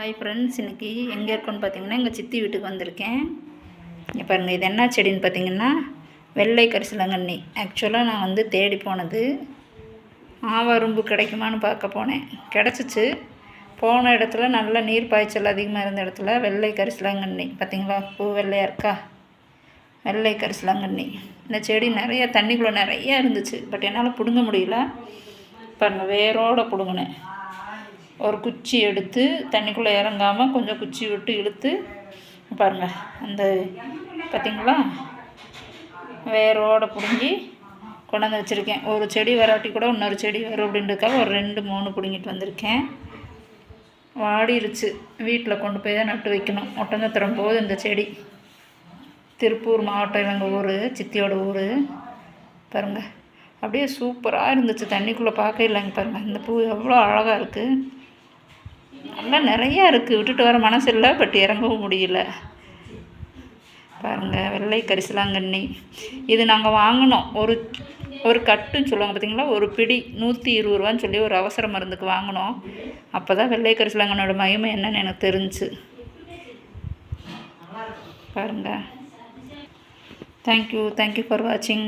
Hi friends இன்றைக்கி எங்கே இருக்கோன்னு பார்த்தீங்கன்னா எங்கள் சித்தி வீட்டுக்கு வந்திருக்கேன். இங்கே பாருங்கள் இது என்ன செடின்னு பார்த்தீங்கன்னா வெள்ளை கரிசலாங்கண்ணி. ஆக்சுவலாக நான் வந்து தேடி போனது ஆவாரும்பு கிடைக்குமான்னு பார்க்க போனேன். கிடச்சிச்சு. போன இடத்துல நல்ல நீர் பாய்ச்சல் அதிகமாக இருந்த இடத்துல வெள்ளை கரிசலாங்கண்ணி. பார்த்தீங்களா பூ வெள்ளையாக இருக்கா? வெள்ளை கரிசலாங்கண்ணி. இந்த செடி நிறைய தண்ணிக்குள்ளே நிறையா இருந்துச்சு. பட் என்னால் பிடுங்க முடியல. பாருங்கள் வேரோட பிடுங்கினேன். ஒரு குச்சி எடுத்து தண்ணிக்குள்ளே இறங்காமல் கொஞ்சம் குச்சி விட்டு இழுத்து பாருங்கள் அந்த பார்த்தீங்களா வேரோட பிடுங்கி கொண்டாந்து வச்சுருக்கேன். ஒரு செடி வராட்டி கூட இன்னொரு செடி வரும் அப்படின்றக்காக ஒரு ரெண்டு மூணு பிடுங்கிட்டு வந்திருக்கேன். வாடிருச்சு. வீட்டில் கொண்டு போய் தான் நட்டு வைக்கணும். ஒட்டஞ்சத்திரம் போது இந்த செடி. திருப்பூர் மாவட்டம் எங்கள் ஊர் சித்தியோட ஊர். பாருங்கள் அப்படியே சூப்பராக இருந்துச்சு. தண்ணிக்குள்ளே பார்க்க இல்லைங்க பாருங்கள் இந்த பூ எவ்வளோ அழகாக இருக்குது நல்லா நிறையா இருக்குது விட்டுட்டு வர மனசு இல்லை பட் இறங்கவும் முடியல. பாருங்கள் வெள்ளை கரிசலாங்கண்ணி இது நாங்கள் வாங்கினோம். ஒரு ஒரு கட்டுன்னு சொல்லுவாங்க பார்த்தீங்களா ஒரு பிடி நூற்றி இருபது ரூபான்னு சொல்லி ஒரு அவசர மருந்துக்கு வாங்கினோம். அப்போ தான் வெள்ளை கரிசலாங்கண்ணோட மகிமை என்னன்னு எனக்கு தெரிஞ்சு. பாருங்கள் தேங்க்யூ தேங்க்யூ ஃபார் வாட்சிங்